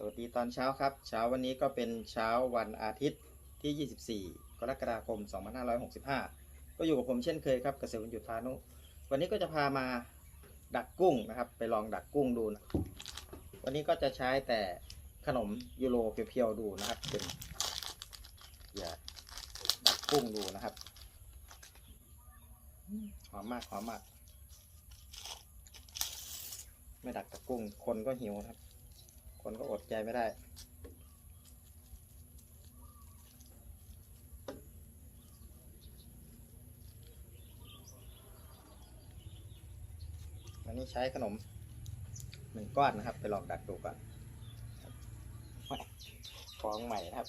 สวัสดีตอนเช้าครับ เช้าวันนี้ก็เป็นเช้าวันอาทิตย์ที่ 24 กรกฎาคม 2565 ก็อยู่กับผมเช่นเคยครับเกษตรวันหยุดพานุ วันนี้ก็จะพามาดักกุ้งนะครับ ไปลองดักกุ้งดูนะวันนี้ก็จะใช้แต่ขนมยูโรเพียวๆดูนะครับเป็นอย่าดักกุ้งดูนะครับหอมมากหอมมาก ไม่ดักต่กุ้งคนก็หิวนะครับ คนก็อดใจไม่ได้ วันนี้ใช้ขนมหนึ่งก้อนนะครับ ไปลองดักดูก่อนฟองใหม่นะครับ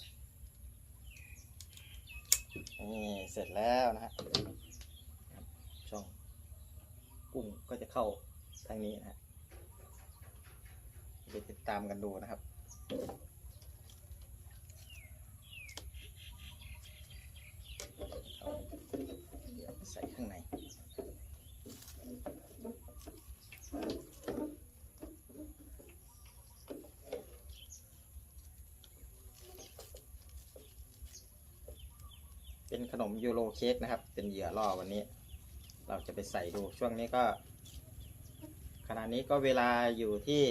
นี่เสร็จแล้วนะฮะครับช่องกุ้งก็จะเข้าทางนี้นะฮะ ติดตามกันดูนะครับใส่ข้างในเป็นขนมยูโรเค้กนะครับ เป็นเหยื่อล่อวันนี้ เราจะไปใส่ดูช่วงนี้ก็ ขณะนี้ก็เวลาอยู่ที่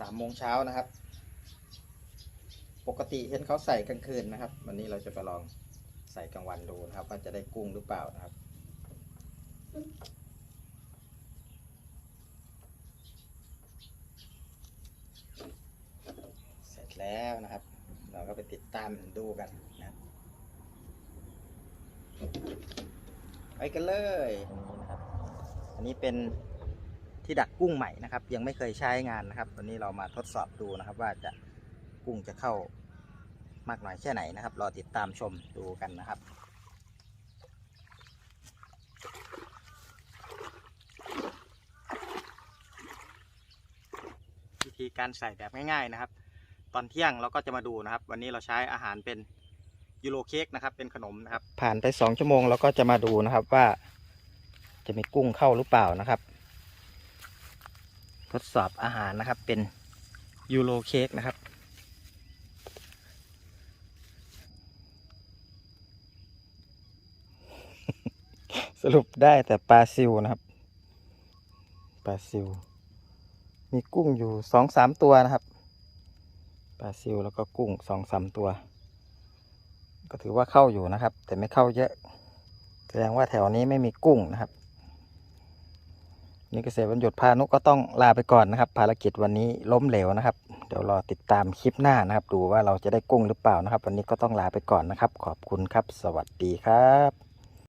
สามโมงเช้านะครับ ปกติเห็นเขาใส่กลางคืนนะครับ วันนี้เราจะไปลองใส่กลางวันดูนะครับ ว่าจะได้กุ้งหรือเปล่านะครับเสร็จแล้วนะครับ เราก็ไปติดตามดูกันนะครับไปกันเลยตรงนี้นะครับ อันนี้เป็น ที่ดักกุ้งใหม่นะครับ ยังไม่เคยใช้งานนะครับวันนี้เรามาทดสอบดูนะครับ ว่าจะกุ้งจะเข้ามากน้อยแค่ไหนนะครับ รอติดตามชมดูกันนะครับวิธีการใส่แบบง่าย ๆนะครับ ตอนเที่ยงเราก็จะมาดูนะครับ วันนี้เราใช้อาหารเป็นยูโรเค้กนะครับ เป็นขนมนะครับ ผ่านไปสองชั่วโมงเราก็จะมาดูนะครับว่าจะมีกุ้งเข้าหรือเปล่านะครับ ทดสอบอาหารนะครับ เป็นยูโรเค้กนะครับ สรุปได้แต่ปลาซิวนะครับปลาซิว มีกุ้งอยู่สองสามตัวนะครับปลาซิวแล้วก็กุ้งสองสามตัว ก็ถือว่าเข้าอยู่นะครับ แต่ไม่เข้าเยอะ แสดงว่าแถวนี้ไม่มีกุ้งนะครับ นี่เกษตรบรรยศพานุก็ต้องลาไปก่อนนะครับ ภารกิจวันนี้ล้มเหลวนะครับ เดี๋ยวรอติดตามคลิปหน้านะครับ ดูว่าเราจะได้กุ้งหรือเปล่านะครับ วันนี้ก็ต้องลาไปก่อนนะครับ ขอบคุณครับ สวัสดีครับ